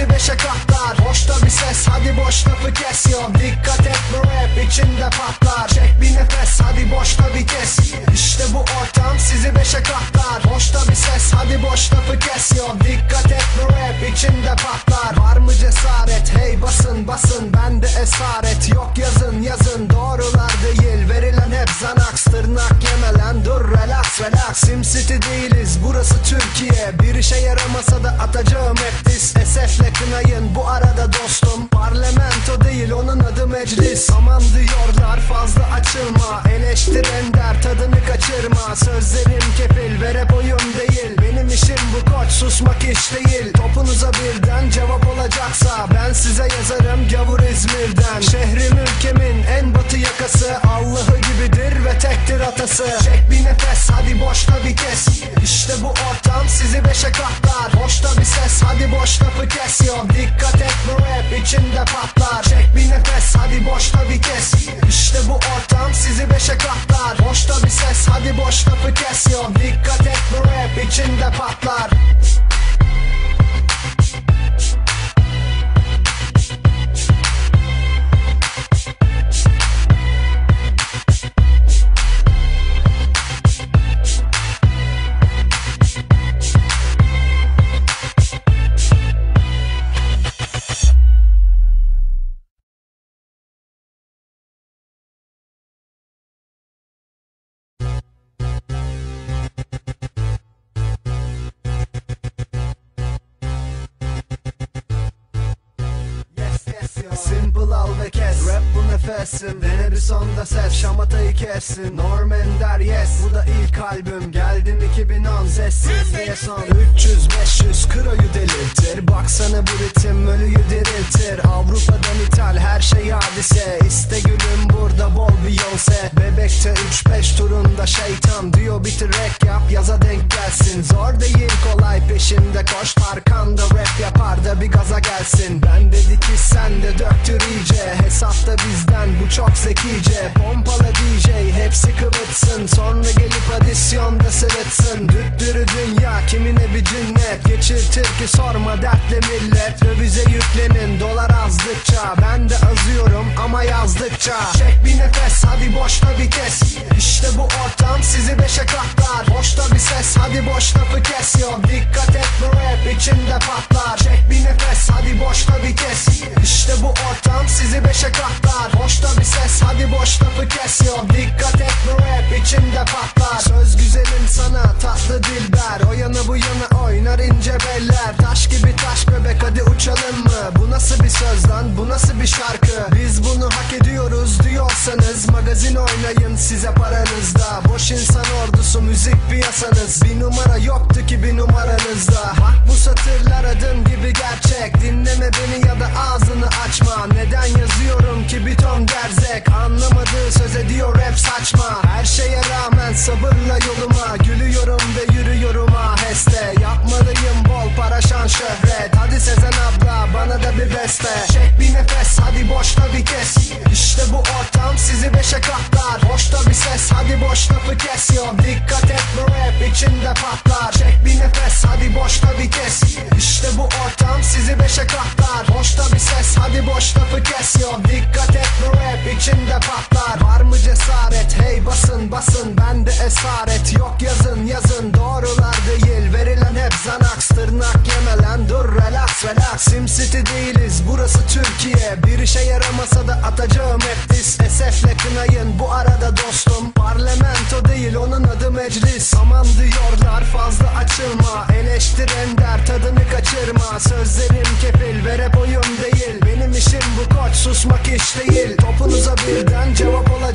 sizi beşe katlar. Hoşta bir ses hadi boş lafı kes yo Dikkat et bu rap içinde patlar. Çek bir nefes hadi boşta bir kes. İşte bu ortam sizi beşe katlar. Hoşta bir ses hadi boş lafı kes yo Dikkat et bu rap içinde patlar. Var mı cesaret? Hey basın basın. Bende esaret. Yok yazın yazın. Doğrular relax Sim City değiliz burası Türkiye. Bir işe yaramasa da atacağım hep diss Esefle kınayın bu arada dostum. Parlamento değil onun adı meclis. Aman diyorlar fazla açılma. Eleştiren der tadını kaçırma. Sözlerim kefil ve rap oyun değil. Benim işim bu koç susmak iş değil. Topunuza birden cevap olacaksa Ben size yazarım gavur İzmir'den. Şehrim ülkemin en batı yakası. Allah'ı atası Çek bir nefes hadi boşta bir kes. İşte bu ortam sizi beşe katlar. Boşta bir ses hadi boş lafı kes. Yo Dikkat et bu rap içinde patlar. Çek bir nefes hadi boşta bir kes. İşte bu ortam sizi beşe katlar Simple al ve kes. Rap bu nefesim Dene bir sonda ses. Şamatayı kessin. Norman der yes. Bu da ilk albüm. Geldim 2010 Sessiz diye son. 300-500 kroyu delirtir. Baksana bu ritim. Ölüyü diriltir. Avrupa'dan ithal. Her şey hadise. İste gülüm burada bol Beyoncé Bebekte 3-5 turunda şeytan. Diyor bitir rap yap yaza denk gelsin. Zor değil kolay. Peşimde koş Arkanda rap yapar da bir gaza gelsin. Ben ki sen de döktür iyice. Hesapta bizden bu çok zekice. Pompala DJ hepsi kıvıtsın Sonra gelip adisyonda sırıtsın Düttürü dünya kimine bir cinnet? Geçirtir ki sorma dertle millet. Dövize yüklenin dolar azdıkça. Ben de azıyorum ama yazdıkça Magazin oynayın size paranızda. Boş insan ordusu müzik piyasanız. Bir numara yoktu ki bir numaranızda. Bak bu satırlar adım gibi gerçek. Dinleme beni ya da ağzını açma. Neden yazıyorum ki bir ton gerzek? Anlamadığı söz ediyor rap saçma yo Dikkat et bu rap içinde patlar. Çek bir nefes hadi boşta bir kes. İşte bu ortam sizi beşe katlar. Boşta bir ses hadi boş lafı kes yo Dikkat et bu rap içinde patlar. Var mı cesaret? Hey basın basın Bende esaret. Yok yazın yazın Doğrular değil. Verilen hep zanaks Tırnak yemelen. Dur relax relax. Sim City değiliz burası Türkiye. Bir işe yaramasa da atacağım birleştir ender tadını kaçırma. Sözlerim kefil ve rap oyun değil. Benim işim bu koç susmak iş değil. Topunuza birden cevap olacak.